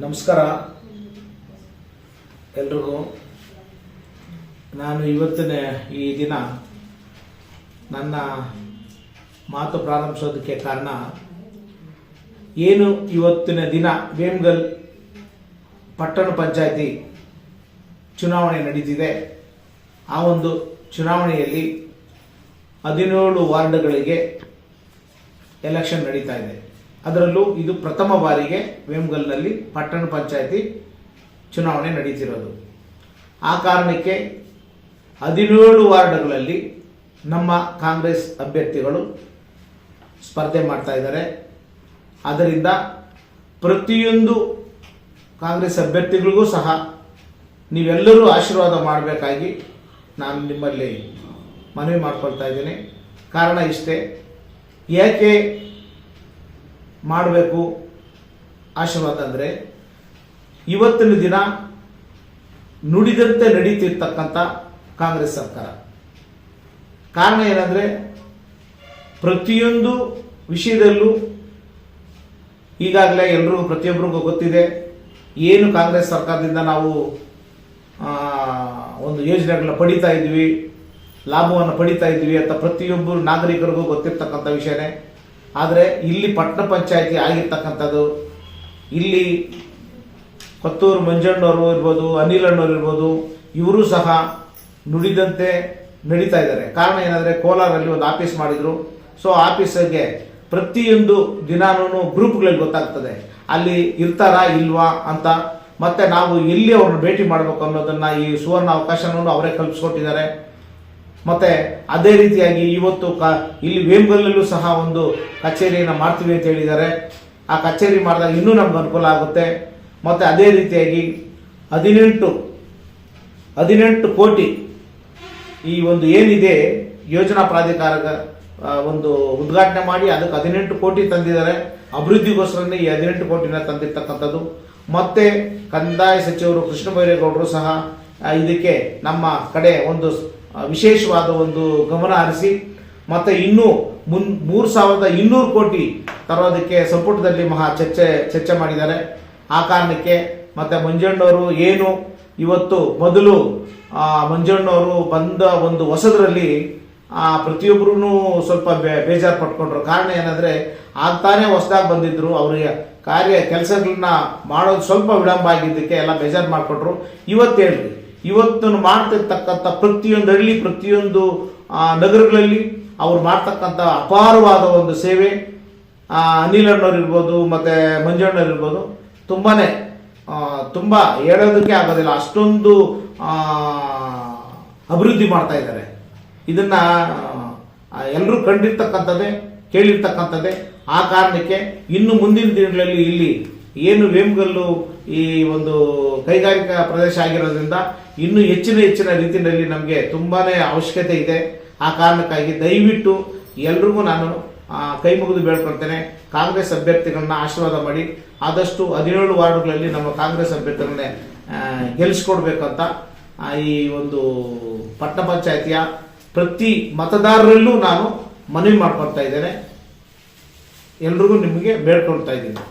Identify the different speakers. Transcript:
Speaker 1: ನಮಸ್ಕಾರ. ಎಲ್ರಿಗೂ ನಾನು ಇವತ್ತಿನ ಈ ದಿನ ನನ್ನ ಮಾತು ಪ್ರಾರಂಭಿಸೋದಕ್ಕೆ ಕಾರಣ ಏನು ಇವತ್ತಿನ ದಿನ? ವೇಮ್ಗಲ್ ಪಟ್ಟಣ ಪಂಚಾಯತಿ ಚುನಾವಣೆ ನಡೀತಿದೆ. ಆ ಒಂದು ಚುನಾವಣೆಯಲ್ಲಿ ಹದಿನೇಳು ವಾರ್ಡ್ಗಳಿಗೆ ಎಲೆಕ್ಷನ್ ನಡೀತಾ ಇದೆ. ಅದರಲ್ಲೂ ಇದು ಪ್ರಥಮ ಬಾರಿಗೆ ವೇಮಗಲ್ನಲ್ಲಿ ಪಟ್ಟಣ ಪಂಚಾಯತಿ ಚುನಾವಣೆ ನಡೀತಿರೋದು. ಆ ಕಾರಣಕ್ಕೆ ಹದಿನೇಳು ವಾರ್ಡ್ಗಳಲ್ಲಿ ನಮ್ಮ ಕಾಂಗ್ರೆಸ್ ಅಭ್ಯರ್ಥಿಗಳು ಸ್ಪರ್ಧೆ ಮಾಡ್ತಾ ಇದ್ದಾರೆ. ಆದ್ದರಿಂದ ಪ್ರತಿಯೊಂದು ಕಾಂಗ್ರೆಸ್ ಅಭ್ಯರ್ಥಿಗಳಿಗೂ ಸಹ ನೀವೆಲ್ಲರೂ ಆಶೀರ್ವಾದ ಮಾಡಬೇಕಾಗಿ ನಾನು ನಿಮ್ಮಲ್ಲಿ ಮನವಿ ಮಾಡ್ಕೊಳ್ತಾ ಇದ್ದೀನಿ. ಕಾರಣ ಇಷ್ಟೇ, ಏಕೆ ಮಾಡಬೇಕು. ಆಶೀರ್ವಾದ ಅಂದರೆ ಇವತ್ತಿನ ದಿನ ನುಡಿದಂತೆ ನಡೀತಿರ್ತಕ್ಕಂಥ ಕಾಂಗ್ರೆಸ್ ಸರ್ಕಾರ. ಕಾರಣ ಏನಂದರೆ ಪ್ರತಿಯೊಂದು ವಿಷಯದಲ್ಲೂ ಈಗಾಗಲೇ ಎಲ್ಲರೂ ಪ್ರತಿಯೊಬ್ಬರಿಗೂ ಗೊತ್ತಿದೆ ಏನು ಕಾಂಗ್ರೆಸ್ ಸರ್ಕಾರದಿಂದ ನಾವು ಒಂದು ಯೋಜನೆಗಳನ್ನ ಪಡಿತಾ ಇದ್ವಿ, ಲಾಭವನ್ನು ಪಡಿತಾ ಇದ್ವಿ ಅಂತ ಪ್ರತಿಯೊಬ್ಬರು ನಾಗರಿಕರಿಗೂ ಗೊತ್ತಿರ್ತಕ್ಕಂಥ ವಿಷಯನೇ. ಆದರೆ ಇಲ್ಲಿ ಪಟ್ಟಣ ಪಂಚಾಯತಿ ಆಗಿರ್ತಕ್ಕಂಥದ್ದು, ಇಲ್ಲಿ ಕೊತ್ತೂರು ಮಂಜಣ್ಣವರು ಇರ್ಬೋದು, ಅನಿಲ್ ಅಣ್ಣವ್ರು ಇರ್ಬೋದು, ಇವರು ಸಹ ನುಡಿದಂತೆ ನಡೀತಾ ಇದ್ದಾರೆ. ಕಾರಣ ಏನಂದರೆ ಕೋಲಾರಲ್ಲಿ ಒಂದು ಆಫೀಸ್ ಮಾಡಿದರು. ಸೊ ಆಫೀಸಿಗೆ ಪ್ರತಿಯೊಂದು ದಿನಾನೂ ಗ್ರೂಪ್ಗಳಲ್ಲಿ ಗೊತ್ತಾಗ್ತದೆ. ಅಲ್ಲಿ ಇರ್ತಾರಾ ಇಲ್ವಾ ಅಂತ. ಮತ್ತೆ ನಾವು ಎಲ್ಲಿ ಅವ್ರನ್ನ ಭೇಟಿ ಮಾಡಬೇಕು ಅನ್ನೋದನ್ನ ಈ ಸುವರ್ಣ ಅವಕಾಶನೂ ಅವರೇ ಕಲ್ಪಿಸ್ಕೊಟ್ಟಿದ್ದಾರೆ. ಮತ್ತೆ ಅದೇ ರೀತಿಯಾಗಿ ಇವತ್ತು ಕ ಇಲ್ಲಿ ವೇಮ್ಗಲ್ಲಲ್ಲೂ ಸಹ ಒಂದು ಕಚೇರಿಯನ್ನು ಮಾಡ್ತೀವಿ ಅಂತ ಹೇಳಿದ್ದಾರೆ. ಆ ಕಚೇರಿ ಮಾಡಿದಾಗ ಇನ್ನೂ ನಮ್ಗೆ ಅನುಕೂಲ ಆಗುತ್ತೆ. ಮತ್ತೆ ಅದೇ ರೀತಿಯಾಗಿ ಹದಿನೆಂಟು ಹದಿನೆಂಟು ಕೋಟಿ ಈ ಒಂದು ಏನಿದೆ ಯೋಜನಾ ಪ್ರಾಧಿಕಾರದ ಒಂದು ಉದ್ಘಾಟನೆ ಮಾಡಿ ಅದಕ್ಕೆ ಹದಿನೆಂಟು ಕೋಟಿ ತಂದಿದ್ದಾರೆ. ಅಭಿವೃದ್ಧಿಗೋಸ್ಕರನೇ ಈ ಹದಿನೆಂಟು ಕೋಟಿನ ತಂದಿರ್ತಕ್ಕಂಥದ್ದು. ಮತ್ತೆ ಕಂದಾಯ ಸಚಿವರು ಕೃಷ್ಣ ಬೈರೇಗೌಡರು ಸಹ ಇದಕ್ಕೆ ನಮ್ಮ ಕಡೆ ಒಂದು ವಿಶೇಷವಾದ ಒಂದು ಗಮನ ಹರಿಸಿ, ಮತ್ತು ಇನ್ನೂ ಮುನ್, ಮೂರು ಸಾವಿರದ ಇನ್ನೂರು ಕೋಟಿ ತರೋದಕ್ಕೆ ಸಂಪುಟದಲ್ಲಿ ಮಹಾ ಚರ್ಚೆ ಚರ್ಚೆ ಮಾಡಿದ್ದಾರೆ. ಆ ಕಾರಣಕ್ಕೆ ಮತ್ತು ಮಂಜಣ್ಣವರು ಏನು ಇವತ್ತು ಮೊದಲು ಮಂಜಣ್ಣವರು ಬಂದ ಒಂದು ಹೊಸದರಲ್ಲಿ ಪ್ರತಿಯೊಬ್ಬರೂ ಸ್ವಲ್ಪ ಬೇ- ಬೇಜಾರು ಪಟ್ಕೊಂಡ್ರು. ಕಾರಣ ಏನಂದರೆ, ಆಗ್ತಾನೇ ಹೊಸದಾಗಿ ಬಂದಿದ್ದರು ಅವರಿಗೆ ಕಾರ್ಯ ಕೆಲಸಗಳನ್ನ ಮಾಡೋದು ಸ್ವಲ್ಪ ವಿಳಂಬ ಆಗಿದ್ದಕ್ಕೆ ಎಲ್ಲ ಬೇಜಾರು ಮಾಡಿಕೊಟ್ರು. ಇವತ್ತು ಹೇಳ್ರಿ ಇವತ್ತು ಮಾಡ್ತಿರ್ತಕ್ಕಂಥ ಪ್ರತಿಯೊಂದು ಹಳ್ಳಿ ಪ್ರತಿಯೊಂದು ನಗರಗಳಲ್ಲಿ ಅವ್ರು ಮಾಡ್ತಕ್ಕಂಥ ಅಪಾರವಾದ ಒಂದು ಸೇವೆ. ಅನಿಲ್ ಇರ್ಬೋದು ಮತ್ತೆ ಮಂಜಣ್ಣವ್ರು ಇರ್ಬೋದು. ತುಂಬಾನೇ ಆ, ತುಂಬಾ ಹೇಳೋದಕ್ಕೆ ಆಗೋದಿಲ್ಲ. ಅಷ್ಟೊಂದು ಅಭಿವೃದ್ಧಿ ಮಾಡ್ತಾ ಇದ್ದಾರೆ. ಇದನ್ನ ಎಲ್ಲರೂ ಕಂಡಿರ್ತಕ್ಕಂಥದ್ದೇ ಕೇಳಿರ್ತಕ್ಕಂಥದ್ದೇ. ಆ ಕಾರಣಕ್ಕೆ ಇನ್ನು ಮುಂದಿನ ದಿನಗಳಲ್ಲಿ ಇಲ್ಲಿ ಏನು ವೇಮ್ಗಲ್ಲು ಈ ಒಂದು ಕೈಗಾರಿಕಾ ಪ್ರದೇಶ ಆಗಿರೋದ್ರಿಂದ ಇನ್ನೂ ಹೆಚ್ಚಿನ ಹೆಚ್ಚಿನ ರೀತಿಯಲ್ಲಿ ನಮಗೆ ತುಂಬಾನೇ ಅವಶ್ಯಕತೆ ಇದೆ. ಆ ಕಾರಣಕ್ಕಾಗಿ ದಯವಿಟ್ಟು ಎಲ್ರಿಗೂ ನಾನು ಕೈ ಮುಗಿದು ಬೇಡ್ಕೊಳ್ತೇನೆ. ಕಾಂಗ್ರೆಸ್ ಅಭ್ಯರ್ಥಿಗಳನ್ನ ಆಶೀರ್ವಾದ ಮಾಡಿ ಆದಷ್ಟು ಹದಿನೇಳು ವಾರ್ಡ್ಗಳಲ್ಲಿ ನಮ್ಮ ಕಾಂಗ್ರೆಸ್ ಅಭ್ಯರ್ಥಿಗಳನ್ನೇ ಗೆಲ್ಲಿಸ್ಕೊಡ್ಬೇಕಂತ ಈ ಒಂದು ಪಟ್ಟಣ ಪಂಚಾಯತಿಯ ಪ್ರತಿ ಮತದಾರರಲ್ಲೂ ನಾನು ಮನವಿ ಮಾಡ್ಕೊಳ್ತಾ ಇದ್ದೇನೆ. ಎಲ್ರಿಗೂ ನಿಮಗೆ ಬೇಡ್ಕೊಳ್ತಾ ಇದ್ದೀನಿ.